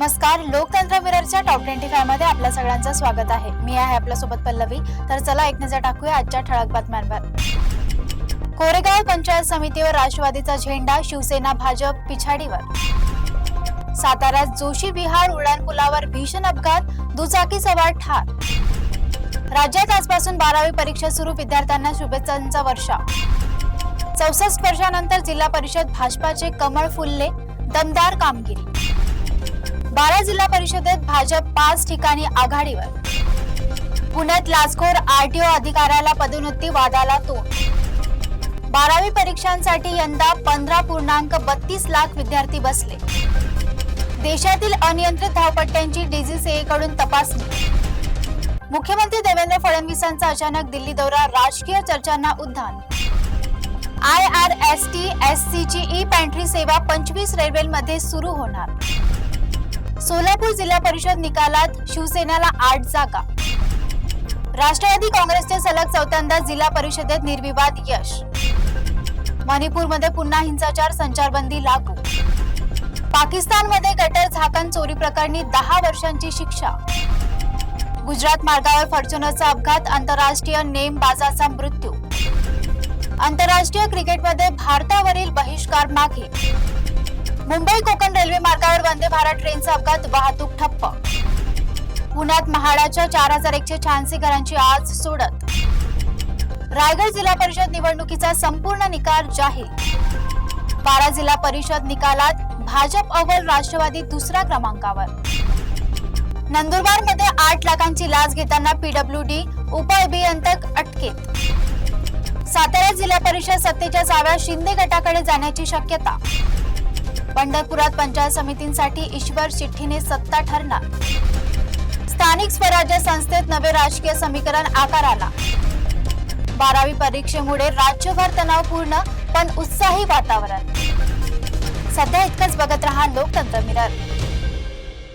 नमस्कार लोकतंत्र मिररच्या top twenty फायमध्ये आपल्या सगळ्यांचं स्वागत आहे. मी आहे आपल्यासोबत पल्लवी. तर चला एक नजर टाकूया आजच्या ठळक बातम्यांवर. कोरेगाव पंचायत समितीवर राष्ट्रवादीचा झेंडा शिवसेना भाजप पिछाडीवर. साताऱ्यात जोशी विहार उड्डाणपुलावर भीषण अपघात दुचाकी सवार ठार. राज्यात आजपासून बारावी परीक्षा सुरू विद्यार्थ्यांना शुभेच्छांचा वर्षा. चौसष्ट वर्षानंतर जिल्हा परिषद भाजपाचे कमळ फुलले दमदार कामगिरी. बारा जिल्हा परिषदेत भाजप पाच ठिकाणी आघाडीवर. पुण्यात लाचखोर आरटीओ अधिकाऱ्याला पदोन्नती वादाला तोंड. बारावी परीक्षांसाठी यंदा पंधरा पूर्णांक बत्तीस लाख विद्यार्थी बसले. देशातील अनियंत्रित धावपट्ट्यांची डीजीसीएकडून तपासणी. मुख्यमंत्री देवेंद्र फडणवीसांचा अचानक दिल्ली दौरा राजकीय चर्चांना उद्धान I R S T S C ची ई पॅन्ट्री सेवा पंचवीस रेल्वेमध्ये सुरू होणार. सोलापूर जिल्हा परिषद निकालात शिवसेनेला आठ जागा. राष्ट्रवादी काँग्रेसचे सलग चौथ्यांदा जिल्हा परिषदेत निर्विवाद यश. मणिपूरमध्ये पुन्हा हिंसाचार संचारबंदी लागू. पाकिस्तानमध्ये गटर झाकण चोरी प्रकरणी दहा वर्षांची शिक्षा. गुजरात मार्गावर फॉर्च्युनरचा अपघात आंतरराष्ट्रीय नेमबाजाचा मृत्यू. आंतरराष्ट्रीय क्रिकेटमध्ये भारतावरील बहिष्कार मागे. मुंबई कोकण रेल्वे मार्गावर वंदे भारत ट्रेनचा अपघात वाहतूक ठप्प. पुण्यात महाडाच्या चार हजार एकशे शहाऐंशी घरांची आज सोडत. रायगड जिल्हा परिषद निवडणुकीचा संपूर्ण निकाल जाहीर. बारा जिल्हा परिषद निकालात भाजप अव्वल राष्ट्रवादी दुसऱ्या क्रमांकावर. नंदुरबारमध्ये आठ लाखांची लाच घेताना पीडब्ल्यूडी उपअभियंतक अटकेत सातारा जिल्हा परिषद सत्तेच्या जाव्या शिंदे गटाकडे जाण्याची शक्यता. पंढरपुरात पंचायत समितींसाठी ईश्वर चिठ्ठीने सत्ता ठरणार. स्थानिक स्वराज्य संस्थेत नवे राजकीय समीकरण आकाराला. बारावी परीक्षेमुळे राज्यभर तणावपूर्ण पण उत्साही वातावरण. सध्या इतकंच बघत रहा लोकतंत्र मिरर.